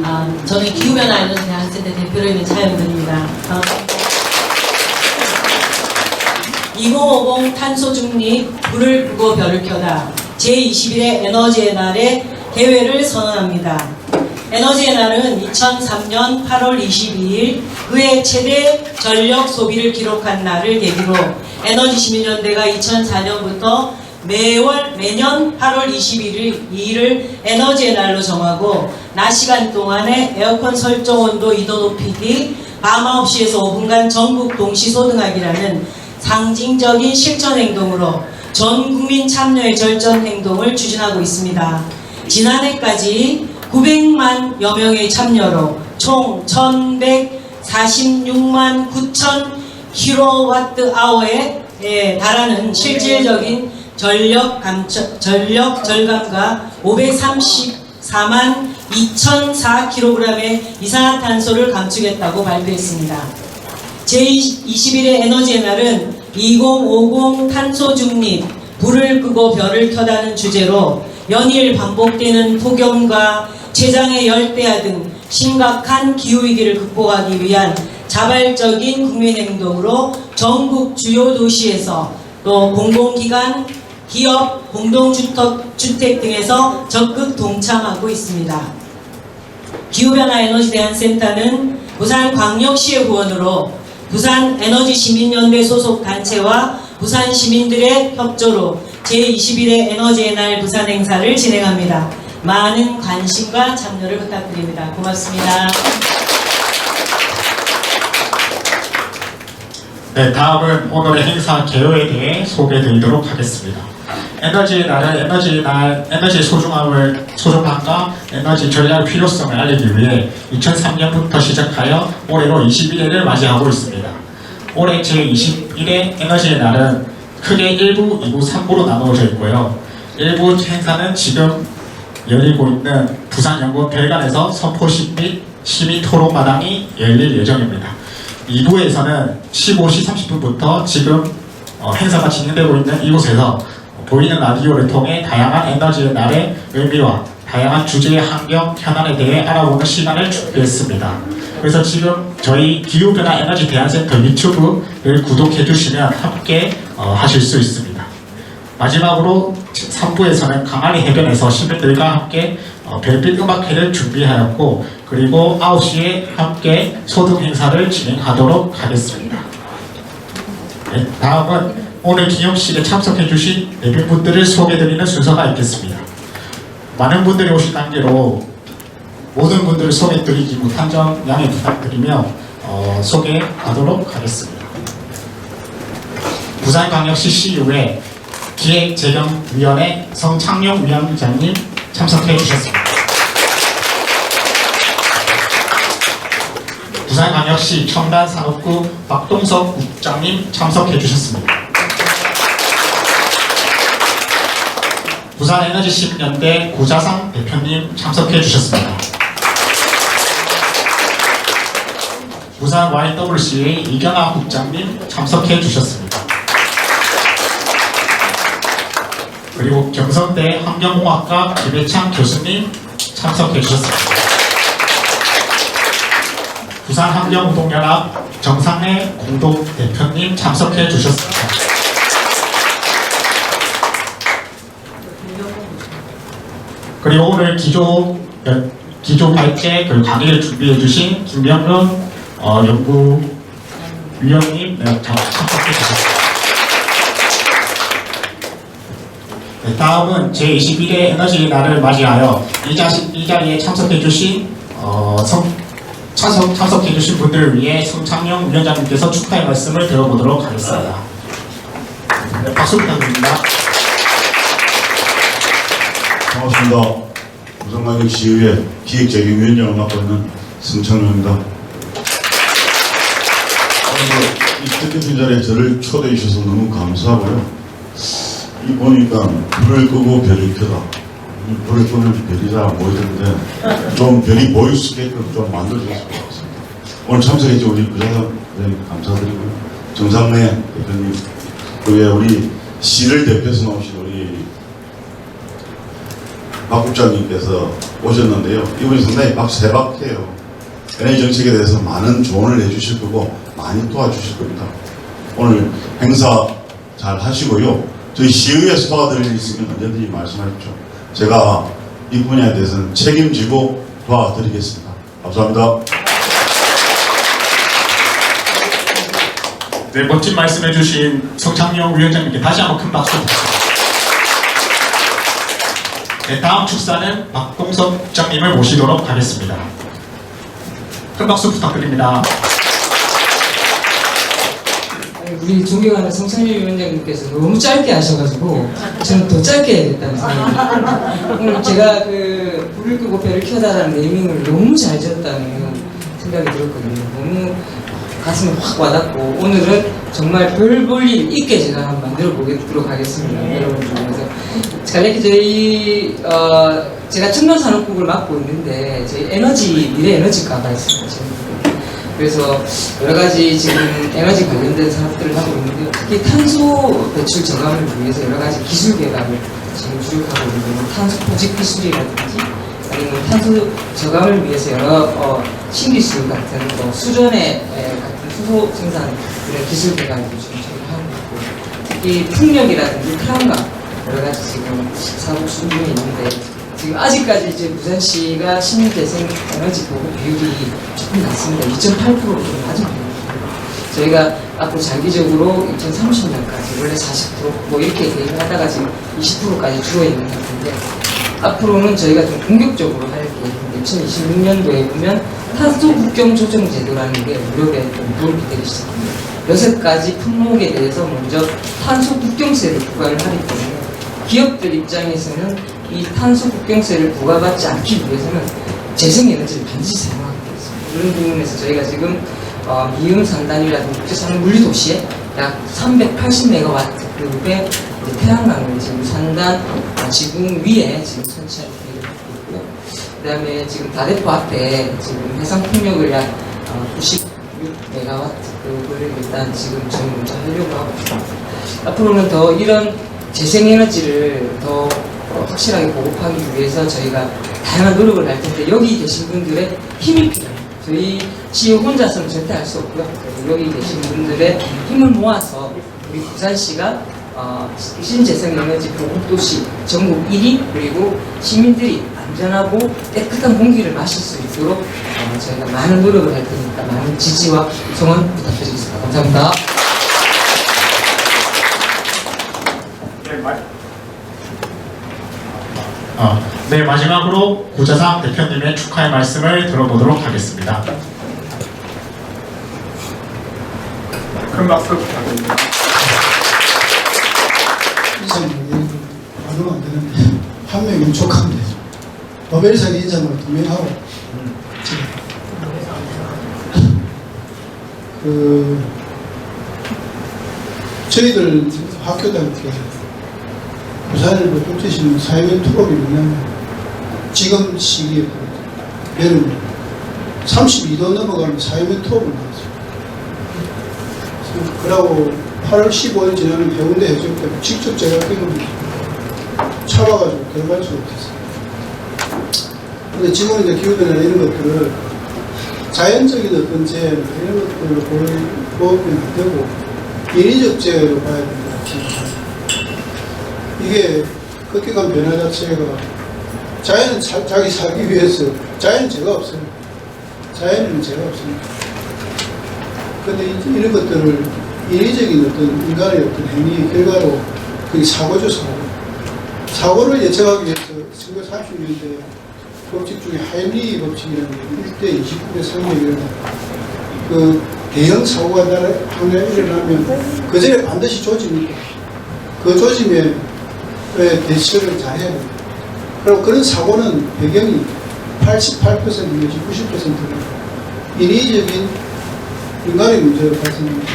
아, 저는 기후변화 에너지 대학생대 대표로 있는 차영근입니다. 반갑습니다. 2050 탄소 중립 불을 끄고 별을 켜다 제21회 에너지의 날에 대회를 선언합니다. 에너지의 날은 2003년 8월 22일 그해 최대 전력 소비를 기록한 날을 계기로 에너지 시민연대가 2004년부터 매월 매년 8월 21일 2일을 에너지의 날로 정하고 낮 시간 동안에 에어컨 설정 온도 2도 높이기 밤 9시에서 5분간 전국 동시 소등하기라는 상징적인 실천 행동으로 전 국민 참여의 절전 행동을 추진하고 있습니다. 지난해까지 900만 여 명의 참여로 총 1146만 9천 킬로와트 아워에 예, 달하는 실질적인 전력 감처, 전력 절감과 534만 2,004kg의 이산화탄소를 감축했다고 발표했습니다. 제21의 에너지의 날은 2050 탄소 중립, 불을 끄고 별을 켜다는 주제로 연일 반복되는 폭염과 최장의 열대야 등 심각한 기후위기를 극복하기 위한 자발적인 국민행동으로 전국 주요 도시에서 또 공공기관, 기업, 공동주택 주택 등에서 적극 동참하고 있습니다. 기후변화 에너지 대안센터는 부산광역시의 후원으로 부산 에너지 시민연대 소속 단체와 부산 시민들의 협조로 제21회 에너지의 날 부산 행사를 진행합니다. 많은 관심과 참여를 부탁드립니다. 고맙습니다. 네, 다음은 오늘의 행사 개요에 대해 소개해드리도록 하겠습니다. 에너지의 날은 에너지의 날, 에너지의 소중함을, 소중함과 에너지 전략 필요성을 알리기 위해 2003년부터 시작하여 올해로 21회를 맞이하고 있습니다. 올해 제21회 에너지의 날은 크게 1부, 2부, 3부로 나누어져 있고요. 1부 행사는 지금 열리고 있는 부산연구원 별관에서 선포식 및 시민 토론마당이 열릴 예정입니다. 2부에서는 15시 30분부터 지금 어, 행사가 진행되고 있는 이곳에서 보이는 라디오를 통해 다양한 에너지의 날의 의미와 다양한 주제의 환경, 현안에 대해 알아보는 시간을 준비했습니다. 그래서 지금 저희 기후변화 에너지 대안센터 유튜브를 구독해 주시면 함께 어, 하실 수 있습니다. 마지막으로 3부에서는 강아리 해변에서 시민들과 함께 어, 별빛 음악회를 준비하였고 그리고 9시에 함께 소등 행사를 진행하도록 하겠습니다. 네, 다음은 오늘 기념식에 참석해 주신 내빈분들을 소개드리는 순서가 있겠습니다. 많은 분들이 오신 관계로 모든 분들을 소개드리지 못한 점 양해 부탁드리며 어, 소개하도록 하겠습니다. 부산광역시 CU의 기획재정위원회 성창용 위원장님 참석해 주셨습니다. 부산광역시 첨단산업구 박동석 국장님 참석해 주셨습니다. 부산 에너지시민연대 고자상 대표님 참석해 주셨습니다. 부산 YWCA 이경아 국장님 참석해 주셨습니다. 그리고 경성대 환경공학과 김혜창 교수님 참석해 주셨습니다. 부산 환경운동연합 정상래 공동 대표님 참석해 주셨습니다. 그리고 오늘 기조 연- 기조 발제 그 강의를 준비해 주신 김병근 어, 연구위원님 네, 참- 참석해 주셨습니다. 네, 다음은 제21회 에너지 날을 맞이하여 이, 자시, 이 자리에 참석해 주신 어, 성, 참석, 참석해 주신 분들을 위해 성창영 위원장님께서 축하의 말씀을 들어보도록 하겠습니다. 네, 박수 부탁드립니다. 반갑습니다. 부산광역시의회 기획재정위원장을 맡고 있는. 오늘 이 뜻깊은 자리에 저를 초대해 주셔서 너무 감사하고요. 이 보니까 불을 끄고 별을 켜다. 이 불을 끄면 별이 잘안 보이던데 좀 별이 보일 수 있게끔 좀 만들어줬으면 좋겠습니다. 오늘 참석해 주신 우리 부장님 감사드리고요. 정상래 대표님, 그리고 우리 시를 대표해서 우리 박 국장님께서 오셨는데요. 이분이 상당히 박세박해요. NA 정책에 대해서 많은 조언을 해주실 거고 많이 도와주실 겁니다. 오늘 행사 잘 하시고요. 저희 시의회에서 도와드릴 일 있으면 언제든지 말씀하십시오. 제가 이 분야에 대해서는 책임지고 도와드리겠습니다. 감사합니다. 네, 멋진 말씀해주신 성창영 위원장님께 다시 한번 큰 박수 부탁드립니다. 네, 다음 축사는 박동섭 국장님을 모시도록 하겠습니다. 큰 박수 부탁드립니다. 우리 존경하는 성찬일 위원장님께서 너무 짧게 하셔가지고 저는 더 짧게 해야겠다는 생각이 오늘 제가 그 불을 끄고 배를 켜다라는 네이밍을 너무 잘 지었다는 생각이 들었거든요. 너무 가슴에 확 와닿고 오늘은 정말 별 볼 일 있게 제가 한번 만들어 보도록 하겠습니다. 여러분들 그래서 갈래기 저희 어, 제가 청년산업국을 맡고 있는데 저희 에너지 미래 에너지과가 있습니다. 지금. 그래서 여러 가지 지금 에너지 관련된 사업들을 하고 있는데 특히 탄소 배출 저감을 위해서 여러 가지 기술 개발을 지금 주력하고 있는데 뭐 탄소 포집 기술이라든지 아니면 탄소 저감을 위해서 여러 어, 신기술 같은 뭐 수전의 에, 같은 수소 생산 이런 기술 개발도 지금 저희 하고 있고 특히 풍력이라든지 태양광 여러 가지 지금 사업 준비에 있는데 지금 아직까지 이제 부산시가 신재생 에너지 보급 비율이 조금 낮습니다. 2.8%좀 아직 저희가 앞으로 장기적으로 2030년까지 원래 40%뭐 이렇게 계획을 하다가 지금 20%까지 줄어 있는 상태인데 앞으로는 저희가 좀 공격적으로 할 계획인데 2026년도에 보면 탄소 국경 조정 제도라는 게 무력에 좀 도움이 되기 시작합니다. 여섯 가지 품목에 대해서 먼저 탄소 국경세를 부과를 하기 때문에 기업들 입장에서는 이 탄소 국경세를 부과받지 않기 위해서는 재생에너지를 반드시 사용하게 되겠습니다. 이런 부분에서 저희가 지금 어, 미음 산단이라든지 국제산업 물리도시에 약 380메가와트 급의 태양광을 지금 산단 어, 지붕 위에 지금 설치할 계획을 갖고 있고요. 그 다음에 지금 다대포 앞에 지금 해상 풍력을 약 어, 96메가와트급을 일단 지금 저희 먼저 하려고 하고 있습니다. 앞으로는 더 이런 재생에너지를 더 어, 확실하게 보급하기 위해서 저희가 다양한 노력을 할 텐데 여기 계신 분들의 힘이 필요해요. 저희 CEO 혼자서는 절대 할 수 없고요. 여기 계신 분들의 힘을 모아서 우리 부산시가 어, 신재생 에너지 보급 도시 전국 1위 그리고 시민들이 안전하고 깨끗한 공기를 마실 수 있도록 어, 저희가 많은 노력을 할 테니까 많은 지지와 성원 부탁드리겠습니다. 감사합니다. 네, 마, 어, 네, 마지막으로 고자상 대표님의 축하의 말씀을 들어보도록 하겠습니다. 큰 박수 부탁드립니다. 인상이 말하면 안 되는데 한 명이 족하면 되죠. 노벨상 인상을 두명 하고 지금 그 저희들 학교 다닐 때 부산일보 쪽지신문 사회면 토론이 뭐냐면 지금 시기에 여름 32도 넘어가면 사회면 토론을 나왔어요. 그러고 8월 15일 지나는 해운대 해적 때 직접 제가 뛰고 차봐가지고 들어갈 수 없었어요. 근데 지금은 이제 기후변화나 이런 것들을 어떤 재해나 이런 것들을 보면 안 되고 인위적 재해로 봐야 된다. 이게 급격한 변화 자체가 자연은 자, 자기 살기 위해서 자연은 죄가 없어요. 자연에는 죄가 없습니다. 근데 이- 이런 것들을 인위적인 어떤 인간의 어떤 행위의 결과로 그게 사고죠, 사고. 사고를 예측하기 위해서 1930년대 법칙 중에 하일리 법칙이라는 게 1대 29대 3명이라는 그 대형 사고가 하나 일어나면 그 전에 반드시 조짐이고 그 조짐에 왜 대처를 잘해야 됩니다. 그리고 그런 사고는 배경이 88% 내지 90%는 인위적인 인간의 문제로 발생합니다.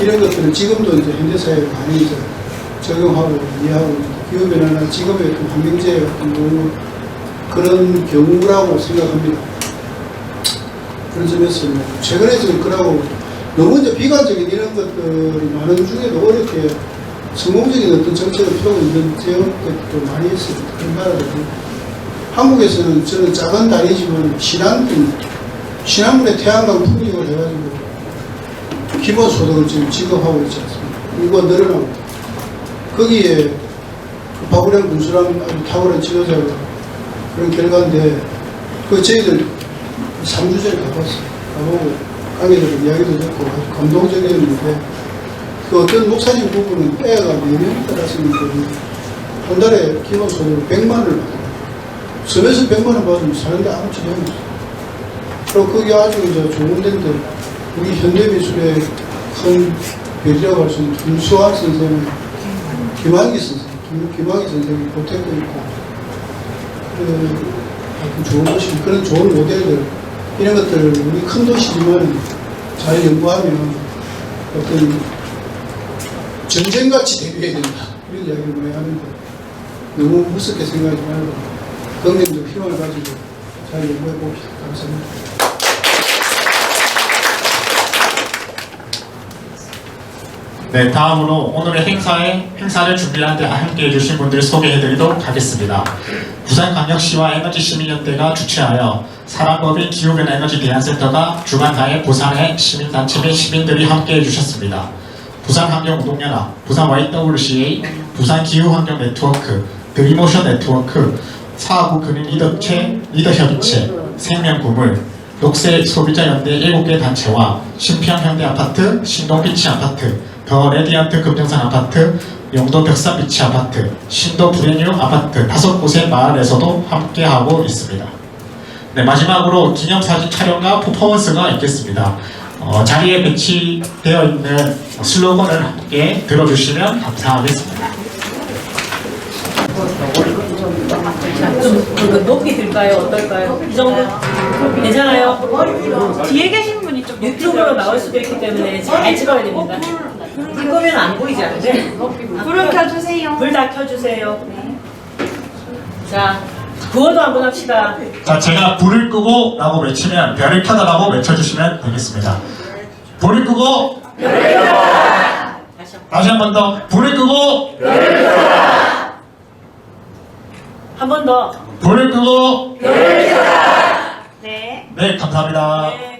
이런 것들은 지금도 이제 현대 사회에 많이 이제 적용하고 이해하고 있는데 기후 변화나 지금의 어떤 환경재해 같은 그런 경우라고 생각합니다. 그런 점에서 뭐 최근에 지금 그러고 너무 이제 비관적인 이런 것들이 많은 중에도 어렵게 성공적인 어떤 정책을 펴고 있는 지역들도 많이 있습니다. 그런 나라들이 한국에서는 저는 작은 다리지만 신안군, 신안군의 태양광 풍력을 해가지고 기본소득을 지금 지급하고 있지 않습니까? 이거 늘어나고 거기에 그 박우량 군수랑 탁월한 지도자가 그런 결과인데 그 저희들 3주 전에 가봤어요. 가보고 관계자들 이야기도 듣고 아주 감동적이었는데 그 어떤 목사님 부부는 애가 4명 따랐으니까 한 달에 기본소득 100만 원을 받아요. 섬에서 100만 원 받으면 사는데 아무 지장이 없어요. 그리고 그게 아주 이제 좋은 데인데 우리 현대미술의 큰 별이라고 할 수 있는 김수환 선생님, 김학의 선생님, 김, 김학의 선생님이 보태고 있고 그, 좋은 곳이 그런 좋은 모델들 이런 것들을 우리 큰 도시지만 잘 연구하면 어떤 전쟁같이 대비해야 된다 이런 이야기를 많이 하는데 너무 무섭게 생각하지 말고 긍정적 희망을 가지고 잘 연구해 봅시다. 감사합니다. 네, 다음으로 오늘의 행사에 행사를 준비하는 데 함께 해 주신 분들 소개해 드리도록 하겠습니다. 부산광역시와 에너지시민연대가 주최하여 사랑법인 기후변화 에너지 대안센터가 주관하에 부산의 시민단체 및 시민들이 함께 해 주셨습니다. 부산환경운동연합, 부산 YWCA, 부산기후환경 네트워크, 드리모션 네트워크, 사하구 근인 리더체, 리더협의체, 생명구물, 녹색 소비자연대 7개 단체와 신평현대아파트, 신동비치 아파트, 더 레디안트 금정산 아파트, 영도 벽산비치 아파트, 신도 브레뉴 아파트 다섯 곳의 마을에서도 함께하고 있습니다. 네, 마지막으로 기념사진 촬영과 퍼포먼스가 있겠습니다. 어, 자리에 배치되어 있는 슬로건을 함께 들어주시면 감사하겠습니다. 좀 높이 들까요? 어떨까요? 이 정도 괜찮아요? 뒤에 계신 분이 좀 유튜브로 나올 수도 있기 때문에 잘 찍어야 됩니다. 불 끄면 안 보이지 않으세요? 불을 켜주세요. 불 다 켜주세요. 자, 구호도 한번 합시다. 자, 제가 불을 끄고 라고 외치면 별을 켜다 라고 외쳐주시면 되겠습니다. 불을 끄고 다시 한 번 더 불을 끄고 한 번 더. 불을 끄고 네. 네 감사합니다. 네.